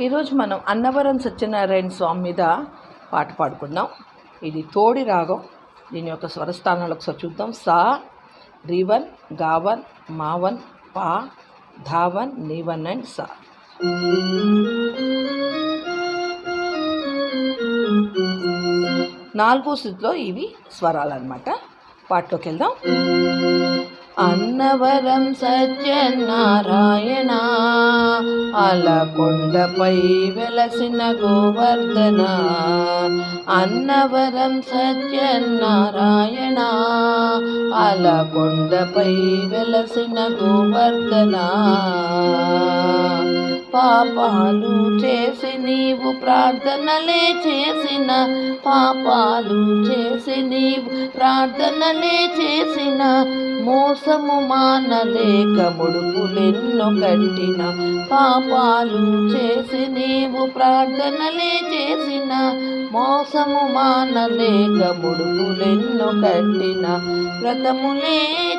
ఈరోజు మనం అన్నవరం సత్యనారాయణ స్వామి మీద పాట పాడుకుందాం. ఇది తోడి రాగం. దీని యొక్క స్వరస్థానాలు ఒకసారి చూద్దాం. సా రివన్ గావన్ మావన్ పా ధావన్ నీవన్ అండ్ సా. నాలుగో స్థితిలో ఇవి స్వరాలు అనమాట పాటలోకి వెళ్దాం. అన్నవరం సత్యనారాయణ అలకొండపై వెలసిన గోవర్ధన అన్నవరం సత్యనారాయణ అలకొండపై వెలసిన గోవర్ధన. పాపాలు చేసి నీవు ప్రార్థనలే చేసిన పాపాలు చేసి నీవు ప్రార్థనలే చేసిన మోసము మానలేక ముడుపులెన్నో కట్టిన పాపాలు చేసి నీవు ప్రార్థనలే చేసిన మోసము మానలేక ముడుపులెన్నో కట్టిన వ్రతములే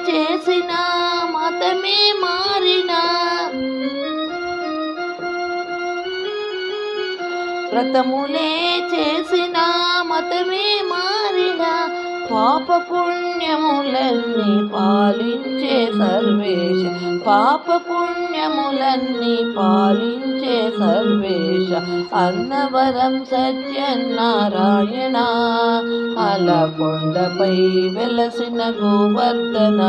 చేసిన మతమే మా వ్రతములే చేసిన మతమే మారిన పాప పుణ్యములన్నీ పాలించే సర్వేశ పాప పుణ్యములన్నీ పాలించే సర్వేశ అన్నవరం సత్యనారాయణ అలకొండపై వెలసిన గోవర్ధన.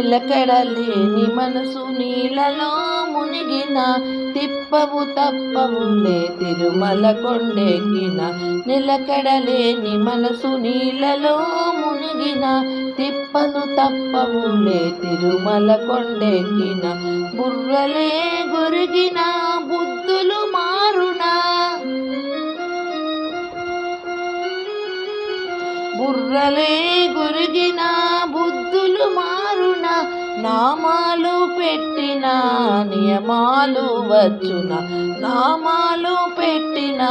నిలకడలేని మనసు నీళ్ళలో మునిగిన తిప్పవు తప్పవులే తిరుమల కొండెక్కిన నిలకడలేని మనసు నీళ్ళలో మునిగిన తిప్పలు తప్పవులే తిరుమల కొండెక్కిన బుర్రలే గొరిగిన బుద్ధులు మారునా. బుర్రలే గురిగిన బుద్ధులు మారున. నామాలు పెట్టిన నియమాలు వచ్చున? నామాలు పెట్టిన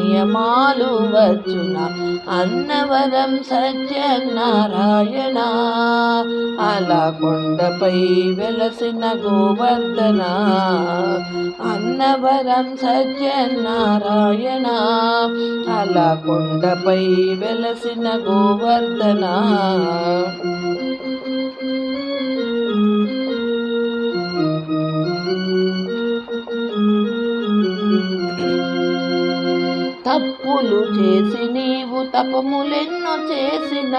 నియమాలు వచ్చున? అన్నవరం సత్యనారాయణ అలా కొండపై వెలసిన గోవర్ధన అన్నవరం సత్యనారాయణ అలా కొండపై వెలసిన గోవర్ధన. తప్పులు చేసి నీవు తపములెన్నో చేసిన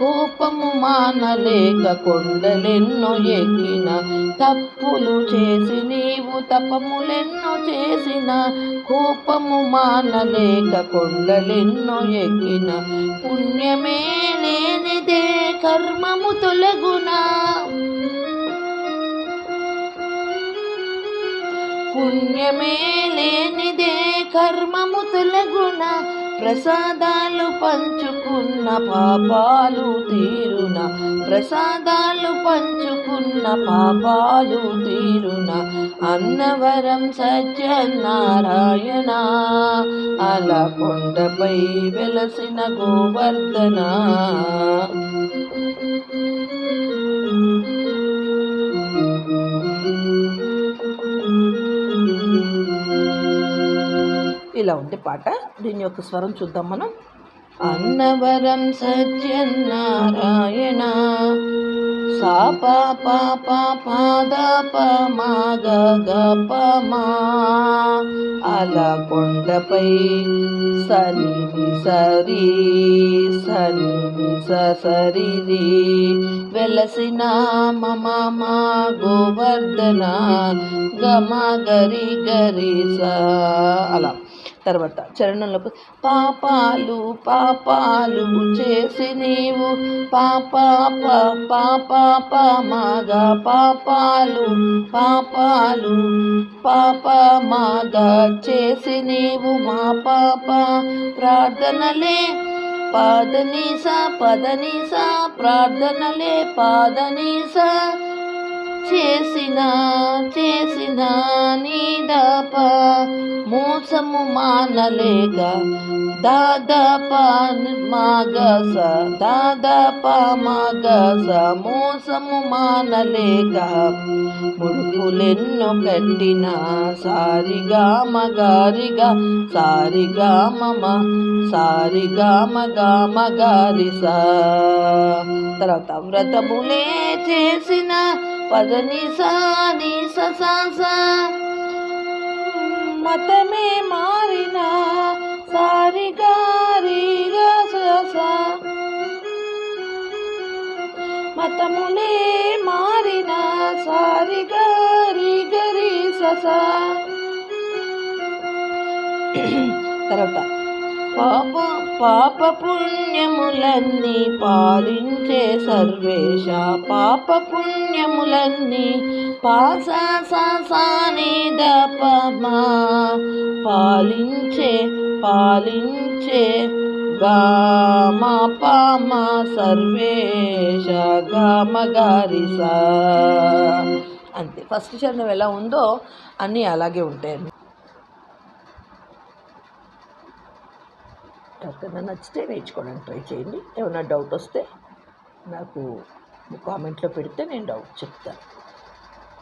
కోపము మానలేక కొండలెన్నో ఎక్కిన తప్పులు చేసి నీవు తపములెన్నో చేసిన కోపము మానలేక కొండలెన్నో ఎక్కిన పుణ్యమే లేనిదే కర్మము తొలగునా? పుణ్యమే లేనిదే కర్మము తొలగున ప్రసాదాలు పంచుకున్న పాపాలు తీరున ప్రసాదాలు పంచుకున్న పాపాలు తీరున అన్నవరం సత్యనారాయణ అలా కొండపై వెలసిన గోవర్ధన. ఇలా ఉంది పాట. దీని యొక్క స్వరం చూద్దాం మనం. అన్నవరం సత్యనారాయణ సా పా పా పా పాద ప మా గ గ ప మా. అలా కొండపై సరి సరి సరి స సరి వెలసిన మమ మా గోవర్ధన గమ గరి గరి స అలా. తర్వాత చరణంలో పాపాలు పాపాలు చేసి నీవు పాప పాప మాగ పాపాలు పాపాలు పాప మాగ చేసి నీవు మా పాప ప్రార్థనలే. పాదనీస పదనీస ప్రార్థనలే పాదనీస. చేసిన చేసిన నీదప మోసము మానలేక దాదాప మాగస దాదాప మాగస మోసము మానలేక ముడుపులెన్నో కట్టిన సారిగా మగారిగా సారిగా మమ సారిగా మగా స తర్వాత వ్రతములే చేసిన పదని సాని మతమే మారిన సారి సస మతములే మారిన సారిగారి గరి సస. తర్వాత పాప పాప పుణ్యములన్నీ పాలించే సర్వేశ పాప పుణ్యములన్నీ పాసాసాని దపమా. పాలించే పాలించే గామ పామ సర్వేశ గామ గారిస. అంతే. ఫస్ట్ చరణం ఎలా ఉందో అన్నీ అలాగే ఉంటాయి ఎవరికైనా నచ్చితే నేర్చుకోవడానికి ట్రై చేయండి. ఏమైనా డౌట్ వస్తే నాకు కామెంట్లో పెడితే నేను డౌట్ చెప్తాను.